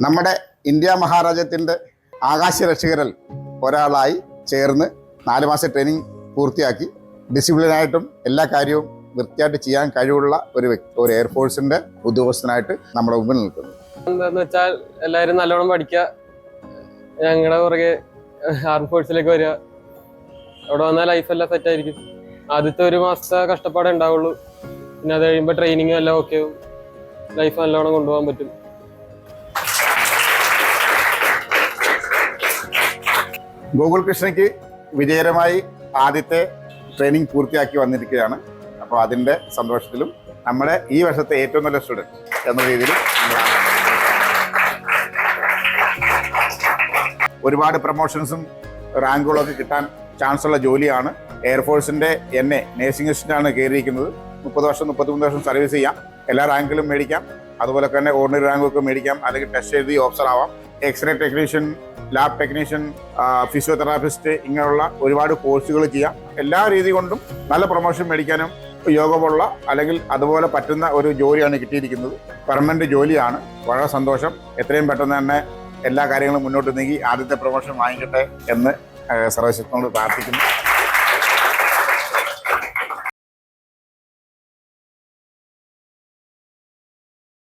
നമ്മുടെ ഇന്ത്യ മഹാരാജ്യത്തിന്റെ ആകാശ രക്ഷകരിൽ ഒരാളായി ചേർന്ന് നാല് മാസം ട്രെയിനിങ് പൂർത്തിയാക്കി. ഡിസിപ്ലിനായിട്ടും എല്ലാ കാര്യവും വൃത്തിയായിട്ട് ചെയ്യാൻ കഴിവുള്ള ഒരു വ്യക്തി ഒരു എയർഫോഴ്സിന്റെ ഉദ്യോഗസ്ഥനായിട്ട് നമ്മുടെ മുമ്പിൽ നിൽക്കുന്നു. എന്താന്ന് വെച്ചാൽ എല്ലാവരും നല്ലോണം പഠിക്കുക. ഞങ്ങളുടെ പുറകെ ആർമി ഫോഴ്സിലേക്ക് വരിക. അവിടെ വന്നാൽ ലൈഫെല്ലാം സെറ്റ് ആയിരിക്കും. ആദ്യത്തെ ഒരു മാസത്തെ കഷ്ടപ്പാടേ ഉണ്ടാവുള്ളൂ. പിന്നെ അത് കഴിയുമ്പോൾ ട്രെയിനിങ്ങും എല്ലാം ഓക്കെ ആവും. ലൈഫ് നല്ലോണം കൊണ്ടുപോകാൻ പറ്റും. ഗൂഗിൾ കൃഷ്ണയ്ക്ക് വിജയകരമായി ആദ്യത്തെ ട്രെയിനിങ് പൂർത്തിയാക്കി വന്നിരിക്കുകയാണ്. അപ്പോൾ അതിന്റെ സന്തോഷത്തിലും നമ്മുടെ ഈ വർഷത്തെ ഏറ്റവും നല്ല സ്റ്റുഡന്റ് എന്ന രീതിയിൽ ഒരുപാട് പ്രൊമോഷൻസും റാങ്കുകളൊക്കെ കിട്ടാൻ ചാൻസ് ഉള്ള ജോലിയാണ്. എയർഫോഴ്സിന്റെ എന്നെ നേഴ്സിംഗ് അസിസ്റ്റന്റാണ് കയറിയിരിക്കുന്നത്. മുപ്പത് വർഷം മുപ്പത്തിമൂന്ന് വർഷം സർവീസ് ചെയ്യാം. എല്ലാ റാങ്കിലും മേടിക്കാം. അതുപോലെ തന്നെ ഓർഡിനറി റാങ്കൊക്കെ മേടിക്കാം. അല്ലെങ്കിൽ ടെസ്റ്റ് എഴുതി ഓഫീസർ ആവാം. X ray technician lab technician physiotherapist ഇങ്ങനെയുള്ള ഒരുപാട് കോഴ്സുകൾ ചെയ്യാം. എല്ലാ രീതി കൊണ്ടും നല്ല പ്രൊമോഷൻ മേടിക്കാനും യോഗമുള്ള അല്ലെങ്കിൽ അതുപോലെ പറ്റുന്ന ഒരു ജോലിയാണ് കിട്ടിയിരിക്കുന്നത്. പെർമനന്റ് ജോലിയാണ്. വളരെ സന്തോഷം. എത്രയും പെട്ടെന്ന് തന്നെ എല്ലാ കാര്യങ്ങളും മുന്നോട്ട് നീങ്ങി ആദ്യത്തെ പ്രൊമോഷൻ വാങ്ങിക്കട്ടെ എന്ന് സർവശക്തനോട് പ്രാർത്ഥിക്കുന്നു.